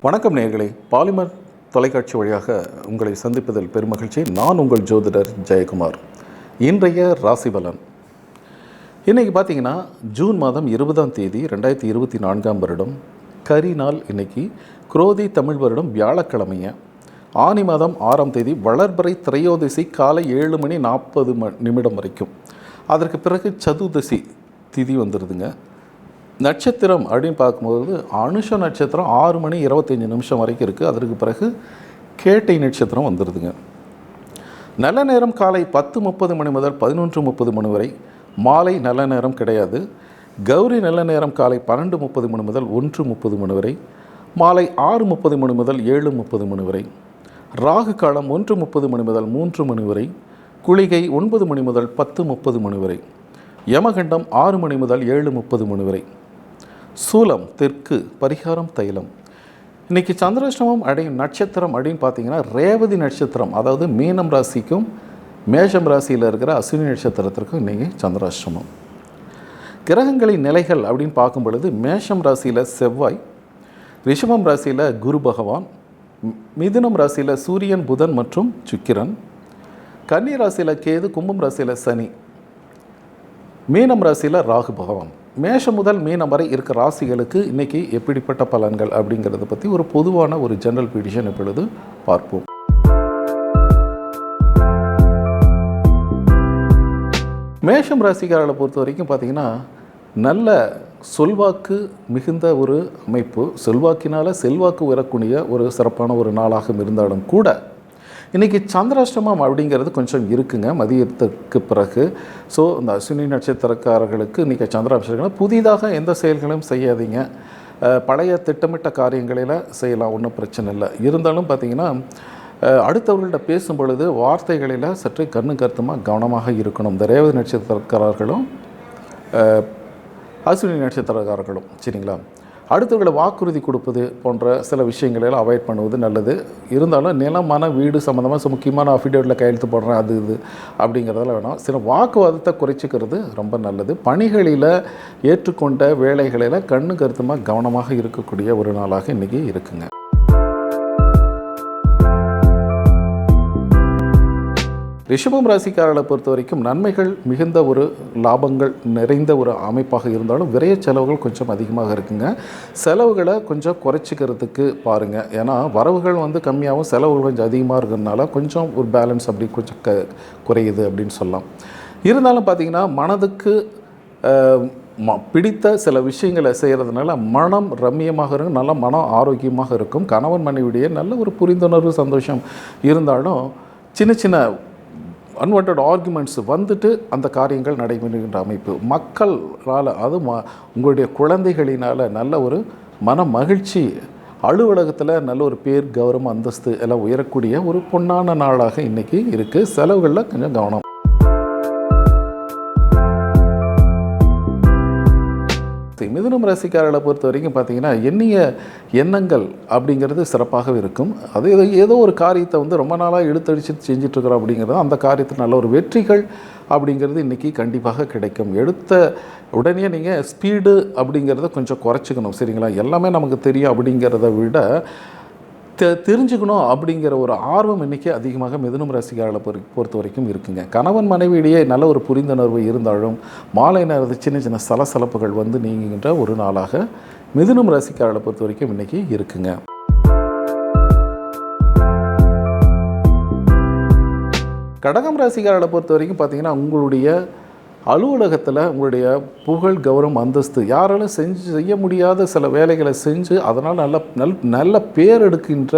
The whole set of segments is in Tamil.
வணக்கம் நேர்களே பாலிமர் தொலைக்காட்சி வழியாக உங்களை சந்திப்பதில் பெருமகிழ்ச்சி. நான் உங்கள் ஜோதிடர் ஜெயக்குமார். இன்றைய ராசி பலன். இன்றைக்கி பார்த்தீங்கன்னா ஜூன் மாதம் இருபதாம் தேதி ரெண்டாயிரத்தி இருபத்தி நான்காம் வருடம். கரி நாள் இன்னைக்கு. குரோதி தமிழ் வருடம் வியாழக்கிழமைங்க. ஆனி மாதம் ஆறாம் தேதி வளர்பறை திரையோதசி காலை ஏழு மணி நாற்பது ம நிமிடம் வரைக்கும். அதற்கு பிறகு சதுர்தசி திதி வந்துடுதுங்க நட்சத்திரம் அப்படின்னு பார்க்கும்போது அனுஷ நட்சத்திரம் ஆறு மணி இருபத்தஞ்சி நிமிஷம் வரைக்கும் இருக்குது அதற்கு பிறகு கேட்டை நட்சத்திரம் வந்துடுதுங்க நல்ல நேரம் காலை பத்து முப்பது மணி முதல் பதினொன்று முப்பது மணி வரை. மாலை நல்ல நேரம் கிடையாது. கௌரி நல்ல நேரம் காலை பன்னெண்டு முப்பது மணி முதல் ஒன்று முப்பது மணி வரை. மாலை ஆறு முப்பது மணி முதல் ஏழு முப்பது மணி வரை. ராகு காலம் ஒன்று முப்பது மணி முதல் மூன்று மணி வரை. குளிகை ஒன்பது மணி முதல் பத்து முப்பது மணி வரை. யமகண்டம் ஆறு மணி முதல் ஏழு முப்பது மணி வரை. சூலம் தெற்கு பரிகாரம் தைலம். இன்னைக்கு சந்திராஷ்டமம் அடையும் நட்சத்திரம் அப்படின்னு பார்த்தீங்கன்னா ரேவதி நட்சத்திரம். அதாவது மீனம் ராசிக்கும் மேஷம் ராசியில் இருக்கிற அஸ்வினி நட்சத்திரத்திற்கும் இன்றைக்கி சந்திராஷ்டமம். கிரகங்களின் நிலைகள் அப்படின்னு பார்க்கும் பொழுது மேஷம் ராசியில் செவ்வாய் ரிஷபம் ராசியில் குரு பகவான் மிதுனம் ராசியில் சூரியன் புதன் மற்றும் சுக்கிரன் கன்னி ராசியில் கேது கும்பம் ராசியில் சனி மீனம் ராசியில் ராகு பகவான். மேஷம் முதல் மீனம் வரை இருக்க ராசிகளுக்கு இன்னைக்கு எப்படிப்பட்ட பலன்கள் அப்படிங்கிறத பற்றி ஒரு பொதுவான ஒரு ஜெனரல் பிடிஷன் இப்பொழுது பார்ப்போம். மேஷம் ராசிக்காரர்களை பொறுத்த வரைக்கும் பார்த்தீங்கன்னா நல்ல சொல்வாக்கு மிகுந்த ஒரு அமைப்பு செல்வாக்கினால் செல்வாக்கு உயரக்கூடிய ஒரு சிறப்பான ஒரு நாளாக இருந்தாலும் கூட இன்றைக்கி சந்திராஷ்டமம் அப்படிங்கிறது கொஞ்சம் இருக்குங்க மதியத்துக்கு பிறகு. ஸோ இந்த அஸ்வினி நட்சத்திரக்காரர்களுக்கு இன்றைக்கி சந்திராபிஷேகம் புதிதாக எந்த செயல்களையும் செய்யாதீங்க. பழைய திட்டமிட்ட காரியங்களில் செய்யலாம் ஒன்றும் பிரச்சனை இல்லை. இருந்தாலும் பார்த்தீங்கன்னா அடுத்தவர்கள்ட்ட பேசும் பொழுது வார்த்தைகளில் சற்று கண்ணு கருத்துமாக கவனமாக இருக்கணும். இந்த ரேவதி நட்சத்திரக்காரர்களும் அஸ்வினி நட்சத்திரக்காரர்களும் சரிங்களா? அடுத்தவர்களை வாக்குறுதி கொடுப்பது போன்ற சில விஷயங்களெல்லாம் அவாய்ட் பண்ணுவது நல்லது. இருந்தாலும் நிலமான மன வீடு சம்மந்தமாக முக்கியமான அஃபிடேவிட்டில் கையெழுத்து போடுறேன் அது இது அப்படிங்கிறதெல்லாம் வேணாம். சில வாக்குவாதத்தை குறைச்சிக்கிறது ரொம்ப நல்லது. பணிகளில் ஏற்றுக்கொண்ட வேலைகளில் கண்ணு கருத்துமாக கவனமாக இருக்கக்கூடிய ஒரு நாளாக இன்றைக்கி இருக்குங்க. ரிஷபம் ராசிக்காரர்களை பொறுத்த வரைக்கும் நன்மைகள் மிகுந்த ஒரு லாபங்கள் நிறைந்த ஒரு அமைப்பாக இருந்தாலும் விரைய செலவுகள் கொஞ்சம் அதிகமாக இருக்குங்க. செலவுகளை கொஞ்சம் குறைச்சிக்கிறதுக்கு பாருங்கள் ஏன்னா வரவுகள் வந்து கம்மியாகவும் செலவுகள் கொஞ்சம் அதிகமாக இருக்கிறதுனால கொஞ்சம் ஒரு பேலன்ஸ் அப்படி கொஞ்சம் க குறையுது அப்படின்னு சொல்லலாம். இருந்தாலும் பார்த்தீங்கன்னா மனதுக்கு ம- பிடித்த சில விஷயங்களை செய்கிறதுனால மனம் ரம்மியமாக இருக்கும் நல்ல மனம் ஆரோக்கியமாக இருக்கும். கணவன் மனைவிடையே நல்ல ஒரு புரிந்துணர்வு சந்தோஷம் இருந்தாலும் சின்ன சின்ன அன்வான்ட் ஆர்குமெண்ட்ஸ் வந்துட்டு அந்த காரியங்கள் நடைபெறுகின்ற அமைப்பு. மக்களால் அது ம உங்களுடைய குழந்தைகளினால் நல்ல ஒரு மன மகிழ்ச்சி அலுவலகத்தில் நல்ல ஒரு பேர் கௌரவம் அந்தஸ்து எல்லாம் உயரக்கூடிய ஒரு பொன்னான நாளாக இன்றைக்கி இருக்குது செலவுகளில் கொஞ்சம் கவனம். மிதுனம் ராசிக்காரர்களை பொறுத்த வரைக்கும் பார்த்தீங்கன்னா எண்ணிய எண்ணங்கள் அப்படிங்கிறது சிறப்பாகவே இருக்கும். அது ஏதோ ஏதோ ஒரு காரியத்தை வந்து ரொம்ப நாளாக இழுத்தடிச்சு செஞ்சிட்ருக்குறோம் அப்படிங்கிறது அந்த காரியத்தில் நல்ல ஒரு வெற்றிகள் அப்படிங்கிறது இன்றைக்கி கண்டிப்பாக கிடைக்கும். எடுத்த உடனே நீங்கள் ஸ்பீடு அப்படிங்கிறத கொஞ்சம் குறைச்சிக்கணும் சரிங்களா? எல்லாமே நமக்கு தெரியும் அப்படிங்கிறத விட தெ தெரிஞ்சுக்கணும் அப்படிங்கிற ஒரு ஆர்வம் இன்றைக்கி அதிகமாக மிதுனம் ராசிக்காரர்களை பொறு பொறுத்த வரைக்கும் இருக்குங்க. கணவன் மனைவியிடையே நல்ல ஒரு புரிந்துணர்வு இருந்தாலும் மாலை நேரத்து சின்ன சின்ன சலசலப்புகள் வந்து நீங்குகின்ற ஒரு நாளாக மிதுனம் ராசிக்காரர்களை பொறுத்த வரைக்கும் இன்றைக்கி இருக்குங்க. கடகம் ராசிக்காரர்களை பொறுத்த வரைக்கும் பார்த்தீங்கன்னா உங்களுடைய அலுவலகத்தில் உங்களுடைய புகழ் கௌரவம் அந்தஸ்து யாராலும் செஞ்சு செய்ய முடியாத சில வேலைகளை செஞ்சு அதனால் நல்ல நல் நல்ல பேர் எடுக்கின்ற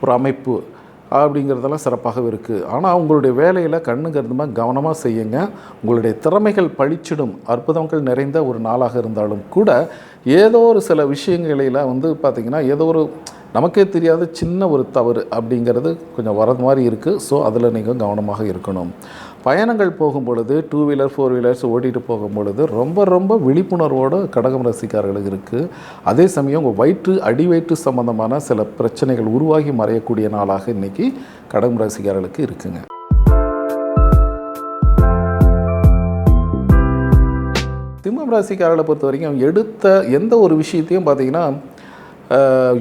ஒரு அமைப்பு அப்படிங்கிறதெல்லாம் சிறப்பாகவே இருக்குது ஆனால் உங்களுடைய வேலையில் கண்ணு கருதுமாக கவனமாக செய்யுங்க. உங்களுடைய திறமைகள் பழிச்சிடும் அற்புதங்கள் நிறைந்த ஒரு நாளாக இருந்தாலும் கூட ஏதோ ஒரு சில விஷயங்களில் வந்து பார்த்திங்கன்னா ஏதோ ஒரு நமக்கே தெரியாத சின்ன ஒரு தவறு அப்படிங்கிறது கொஞ்சம் வரது மாதிரி இருக்குது ஸோ அதில் நீங்கள் கவனமாக இருக்கணும். பயணங்கள் போகும் பொழுது டூ வீலர் ஃபோர் வீலர்ஸ் ஓட்டிகிட்டு போகும் பொழுது ரொம்ப ரொம்ப விழிப்புணர்வோடு கடகம் ரசிக்காரர்களுக்கு இருக்குது அதே சமயம் உங்கள் வயிற்று அடி வயிற்று சம்பந்தமான சில பிரச்சனைகள் உருவாகி மறையக்கூடிய நாளாக இன்றைக்கி கடகம் ரசிகாரர்களுக்கு இருக்குங்க. சிம்மம் ராசிக்காரர்களை பொறுத்த வரைக்கும் எடுத்த எந்த ஒரு விஷயத்தையும் பார்த்தீங்கன்னா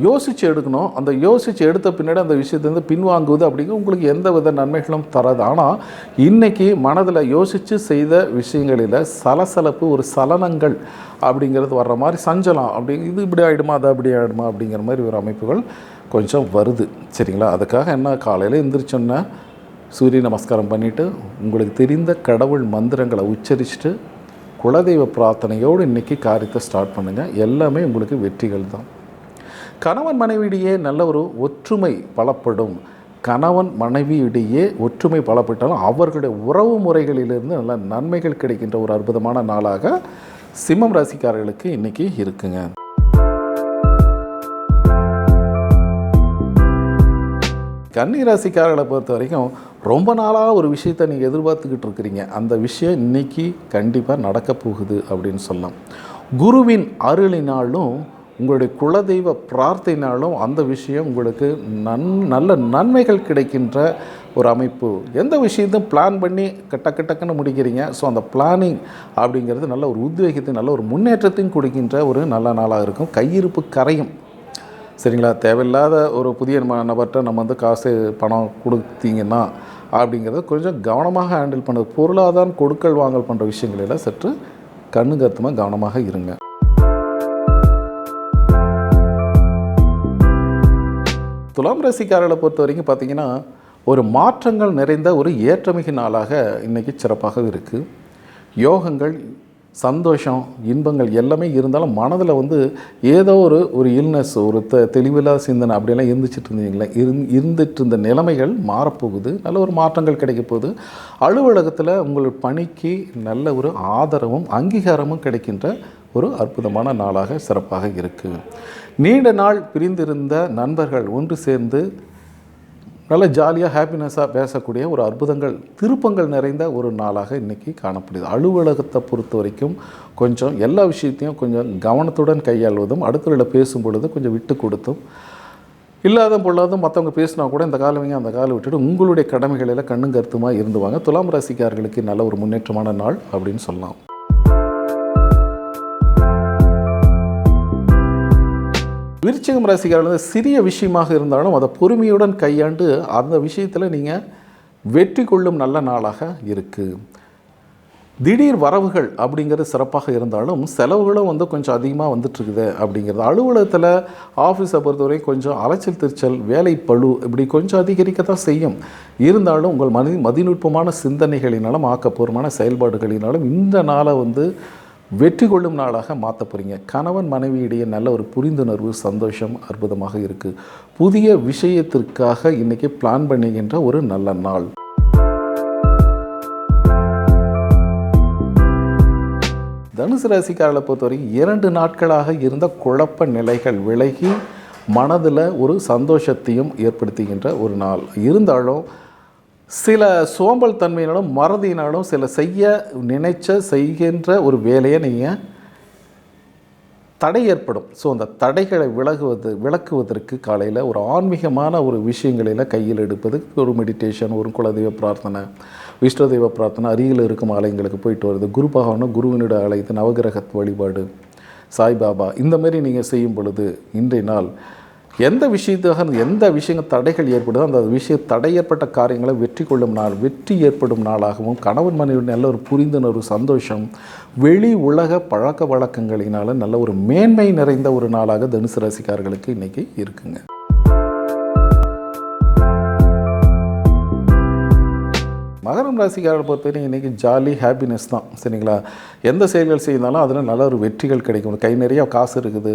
யோசித்து எடுக்கணும். அந்த யோசித்து எடுத்த பின்னாடி அந்த விஷயத்துலேருந்து பின்வாங்குவது அப்படிங்கிற உங்களுக்கு எந்த வித நன்மைகளும் தராது. ஆனால் இன்றைக்கி மனதில் யோசித்து செய்த விஷயங்களில் சலசலப்பு ஒரு சலனங்கள் அப்படிங்கிறது வர்ற மாதிரி சஞ்சலம் அப்படி இது இப்படி ஆகிடுமா அது அப்படி ஆகிடுமா அப்படிங்கிற மாதிரி ஒரு அமைப்புகள் கொஞ்சம் வருது. சரிங்களா? அதுக்காக என்ன காலையில் எந்திரிச்சோன்னா சூரிய நமஸ்காரம் பண்ணிவிட்டு உங்களுக்கு தெரிந்த கடவுள் மந்திரங்களை உச்சரிச்சுட்டு குலதெய்வ பிரார்த்தனையோடு இன்றைக்கி காரியத்தை ஸ்டார்ட் பண்ணுங்கள் எல்லாமே உங்களுக்கு வெற்றிகள் தான். கணவன் மனைவியிடையே நல்ல ஒரு ஒற்றுமை பலப்படும். கணவன் மனைவியிடையே ஒற்றுமை பலப்பட்டாலும் அவர்களுடைய உறவு முறைகளிலிருந்து நல்ல நன்மைகள் கிடைக்கின்ற ஒரு அற்புதமான நாளாக சிம்மம் ராசிக்காரர்களுக்கு இன்றைக்கி இருக்குங்க. கன்னி ராசிக்காரர்களை பொறுத்த வரைக்கும் ரொம்ப நாளாக ஒரு விஷயத்தை நீங்கள் எதிர்பார்த்துக்கிட்டு இருக்கிறீங்க. அந்த விஷயம் இன்னைக்கு கண்டிப்பாக நடக்க போகுது அப்படின்னு சொல்லலாம். குருவின் அருளினாலும் உங்களுடைய குலதெய்வ பிரார்த்தனைனாலும் அந்த விஷயம் உங்களுக்கு நன் நல்ல நன்மைகள் கிடைக்கின்ற ஒரு அமைப்பு. எந்த விஷயத்தையும் பிளான் பண்ணி டக்கு டக்குன்னு முடிக்கிறீங்க. ஸோ அந்த பிளானிங் அப்படிங்கிறது நல்ல ஒரு உத்வேகத்தை நல்ல ஒரு முன்னேற்றத்தையும் கொடுக்கின்ற ஒரு நல்ல நாளாக இருக்கும். கையிருப்பு கரையும். சரிங்களா? தேவையில்லாத ஒரு புதிய ம- நபர்கிட்ட நம்ம வந்து காசு பணம் கொடுத்தீங்கன்னா அப்படிங்கிறத கொஞ்சம் கவனமாக ஹேண்டில் பண்ணுறது பொருளாதாரம் கொடுக்கல் வாங்கல் பண்ணுற விஷயங்களில் சற்று கண்ணு கவனமாக இருங்க. துலாம் ராசிக்காரர்களை பொறுத்த வரைக்கும் பார்த்திங்கன்னா ஒரு மாற்றங்கள் நிறைந்த ஒரு ஏற்றமிகு நாளாக இன்றைக்கி சிறப்பாக இருக்குது யோகங்கள் சந்தோஷம் இன்பங்கள் எல்லாமே இருந்தாலும் மனதில் வந்து ஏதோ ஒரு ஒரு இல்னஸ் ஒரு தெ தெளிவில்லா சிந்தனை அப்படியெல்லாம் இருந்துச்சுட்டு இருந்தீங்களே இருந் இருந்துட்டு இருந்த நிலைமைகள் மாறப்போகுது. நல்ல ஒரு மாற்றங்கள் கிடைக்க போகுது. அலுவலகத்தில் உங்கள் பணிக்கு நல்ல ஒரு ஆதரவும் அங்கீகாரமும் கிடைக்கின்ற ஒரு அற்புதமான நாளாக சிறப்பாக இருக்குது நீண்ட நாள் பிரிந்திருந்த நண்பர்கள் ஒன்று சேர்ந்து நல்ல ஜாலியாக ஹாப்பினஸ்ஸாக பேசக்கூடிய ஒரு அற்புதங்கள் திருப்பங்கள் நிறைந்த ஒரு நாளாக இன்றைக்கி காணப்படுது. அலுவலகத்தை பொறுத்த வரைக்கும் கொஞ்சம் எல்லா விஷயத்தையும் கொஞ்சம் கவனத்துடன் கையாள்வதும் அடுத்தவர்களை பேசும் பொழுது கொஞ்சம் விட்டு கொடுத்தும் இல்லாத பொல்லாதும் மற்றவங்க பேசினா கூட இந்த காலவங்க அந்த காலை விட்டுட்டு உங்களுடைய கடமைகளில் கண்ணும் கருத்துமாக இருந்துவாங்க. துலாம் ராசிக்காரர்களுக்கு நல்ல ஒரு முன்னேற்றமான நாள் அப்படின்னு சொல்லலாம். விருச்சிகம் ராசிக்காரர்கள் வந்து சிறிய விஷயமாக இருந்தாலும் அதை பொறுமையுடன் கையாண்டு அந்த விஷயத்தில் நீங்கள் வெற்றி கொள்ளும் நல்ல நாளாக இருக்குது திடீர் வரவுகள் அப்படிங்கிறது சிறப்பாக இருந்தாலும் செலவுகளும் வந்து கொஞ்சம் அதிகமாக வந்துட்டுருக்குது அப்படிங்கிறது. அலுவலகத்தில் ஆஃபீஸை பொறுத்தவரை கொஞ்சம் அலைச்சல் திருச்சல் வேலை பளு இப்படி கொஞ்சம் அதிகரிக்க தான் செய்யும். இருந்தாலும் உங்கள் மதி மதிநுட்பமான சிந்தனைகளினாலும் ஆக்கப்பூர்வமான செயல்பாடுகளினாலும் இந்த நாளை வந்து வெற்றி கொள்ளும் நாளாக மாற்ற போகிறீங்க கணவன் மனைவியிடையே நல்ல ஒரு புரிந்துணர்வு சந்தோஷம் அற்புதமாக இருக்குது புதிய விஷயத்திற்காக இன்றைக்கி பிளான் பண்ணுகின்ற ஒரு நல்ல நாள். தனுசு ராசிக்காரர்களை பொறுத்தவரைக்கும் இரண்டு நாட்களாக இருந்த குழப்ப நிலைகள் விலகி மனதில் ஒரு சந்தோஷத்தையும் ஏற்படுத்துகின்ற ஒரு நாள். இருந்தாலும் சில சோம்பல் தன்மையினாலும் மறதியினாலும் சில செய்ய நினைச்ச செய்கின்ற ஒரு வேலையை நீங்கள் தடை ஏற்படும். ஸோ அந்த தடைகளை விலகுவது விளக்குவதற்கு காலையில் ஒரு ஆன்மீகமான ஒரு விஷயங்களில் கையில் எடுப்பது ஒரு மெடிடேஷன் ஒரு குலதெய்வ பிரார்த்தனை விஷ்ணு தெய்வ பிரார்த்தனை அருகில் இருக்கும் ஆலயங்களுக்கு போயிட்டு வருது குரு பகவானும் குருவினுடைய ஆலயத்து நவகிரக வழிபாடு சாய்பாபா இந்த மாதிரி நீங்கள் செய்யும் பொழுது இன்றைய நாள் எந்த விஷயத்தாக எந்த விஷயங்கள் தடைகள் ஏற்படுதோ அந்த விஷய தடை ஏற்பட்ட காரியங்களை வெற்றி கொள்ளும் நாள் வெற்றி ஏற்படும் நாளாகவும் கணவன் மனைவி நல்ல ஒரு புரிந்துணர்வு சந்தோஷம் வெளி உலக பழக்க வழக்கங்களினால நல்ல ஒரு மேன்மை நிறைந்த ஒரு நாளாக தனுசு ராசிக்காரர்களுக்கு இன்றைக்கி இருக்குங்க. மகரம் ராசிக்காரரை பொறுத்தவரைக்கும் இன்றைக்கி ஜாலி ஹாப்பினஸ் தான் சரிங்களா? எந்த செயல்கள் செய்தாலும் அதில் நல்ல ஒரு வெற்றிகள் கிடைக்கும். கை நிறைய காசு இருக்குது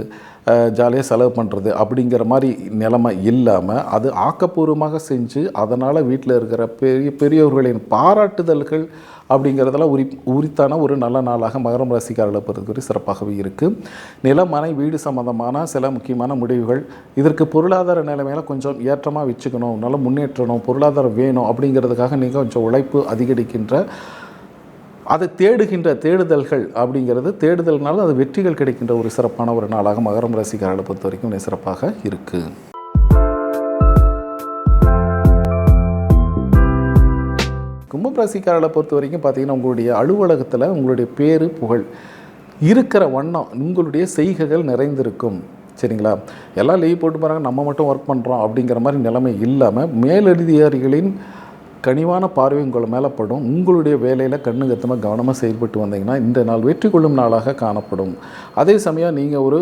ஜாலியாக செலவு பண்ணுறது அப்படிங்கிற மாதிரி நிலைமை இல்லாமல் அது ஆக்கப்பூர்வமாக செஞ்சு அதனால் வீட்டில் இருக்கிற பெரிய பெரியவர்களின் பாராட்டுதல்கள் அப்படிங்கிறதெல்லாம் உரி உரித்தான ஒரு நல்ல நாளாக மகரம் ராசிக்காரர்களை பொறுத்தவரை சிறப்பாகவே இருக்குது நிலமனை வீடு சம்பந்தமான சில முக்கியமான முடிவுகள். இதற்கு பொருளாதார நிலைமையில கொஞ்சம் ஏற்றமாக வச்சுக்கணும் நல்ல முன்னேற்றணும் பொருளாதாரம் வேணும் அப்படிங்கிறதுக்காக நீங்கள் கொஞ்சம் உழைப்பு அதிகரிக்கின்ற அதை தேடுகின்ற தேடுதல்கள் அப்படிங்கிறது தேடுதல்னால அது வெற்றிகள் கிடைக்கின்ற ஒரு சிறப்பான ஒரு நாளாக மகரம் ராசிக்காரர்களை பொறுத்த வரைக்கும் சிறப்பாக இருக்குது ராசிக்காரர்களை பொறுத்த வரைக்கும் பார்த்தீங்கன்னா உங்களுடைய அலுவலகத்தில் உங்களுடைய பேர் புகழ் இருக்கிற வண்ணம் உங்களுடைய செய்கைகள் நிறைந்திருக்கும். சரிங்களா? எல்லாம் லீவ் போட்டு போகிறாங்க நம்ம மட்டும் ஒர்க் பண்ணுறோம் அப்படிங்கிற மாதிரி நிலைமை இல்லாமல் மேலதிகாரிகளின் கனிவான பார்வை உங்கள் மேலே படும். உங்களுடைய வேலையில் கண்ணுகத்தமாக கவனமாக செயல்பட்டு வந்தீங்கன்னா இந்த நாள் வெற்றி கொள்ளும் நாளாக காணப்படும். அதே சமயம் நீங்கள் ஒரு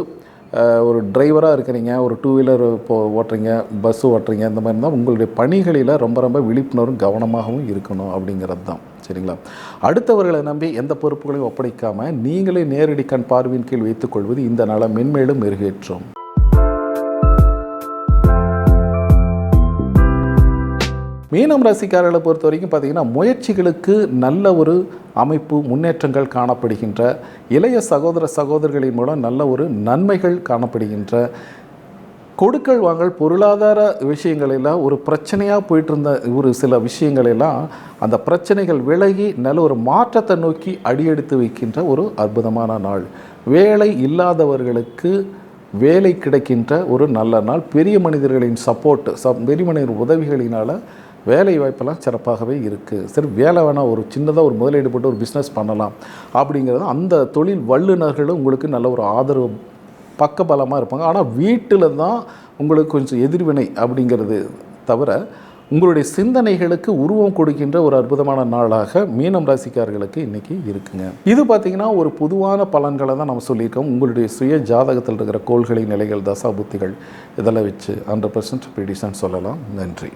ஒரு டிரைவராக இருக்கிறீங்க ஒரு டூ வீலர் இப்போ ஓட்டுறீங்க பஸ்ஸு ஓட்டுறீங்க இந்த மாதிரி இருந்தால் உங்களுடைய பணிகளில் ரொம்ப ரொம்ப விழிப்புணர்வும் கவனமாகவும் இருக்கணும் அப்படிங்கிறது தான். சரிங்களா? அடுத்தவர்களை நம்பி எந்த பொறுப்புகளையும் ஒப்படைக்காமல் நீங்களே நேரடி கண் பார்வையின் கீழ் வைத்துக்கொள்வது இந்த நலம் மென்மேலும் மெருகேற்றும். மீனம் ராசிக்காரர்களை பொறுத்த வரைக்கும் பார்த்தீங்கன்னா முயற்சிகளுக்கு நல்ல ஒரு அமைப்பு முன்னேற்றங்கள் காணப்படுகின்ற இளைய சகோதர சகோதரிகளின் மூலம் நல்ல ஒரு நன்மைகள் காணப்படுகின்ற கொடுக்கல் வாங்கல் பொருளாதார விஷயங்களெல்லாம் ஒரு பிரச்சனையாக போயிட்டு இருந்த ஒரு சில விஷயங்களெல்லாம் அந்த பிரச்சனைகள் விலகி நல்ல ஒரு மாற்றத்தை நோக்கி அடியெடுத்து வைக்கின்ற ஒரு அற்புதமான நாள். வேலை இல்லாதவர்களுக்கு வேலை கிடைக்கின்ற ஒரு நல்ல நாள். பெரிய மனிதர்களின் சப்போர்ட் சப் பெரிய மனிதர் உதவிகளினால் வேலை வாய்ப்பெல்லாம் சிறப்பாகவே இருக்குது சரி வேலை வேணால் ஒரு சின்னதாக ஒரு முதலீடு போட்டு ஒரு பிஸ்னஸ் பண்ணலாம் அப்படிங்கிறது அந்த தொழில் வல்லுநர்களும் உங்களுக்கு நல்ல ஒரு ஆதரவு பக்கபலமாக இருப்பாங்க. ஆனால் வீட்டில் தான் உங்களுக்கு கொஞ்சம் எதிர்வினை அப்படிங்கிறது தவிர உங்களுடைய சிந்தனைகளுக்கு உருவம் கொடுக்கின்ற ஒரு அற்புதமான நாளாக மீனம் ராசிக்காரர்களுக்கு இன்றைக்கி இருக்குங்க. இது பார்த்திங்கன்னா ஒரு பொதுவான பலன்களை தான் நம்ம சொல்லியிருக்கோம். உங்களுடைய சுய ஜாதகத்தில் இருக்கிற கோள்களின் நிலைகள் தசா புத்திகள் இதெல்லாம் வச்சு ஹண்ட்ரட் பர்சன்ட் ப்ரிடிஷன் சொல்லலாம். நன்றி.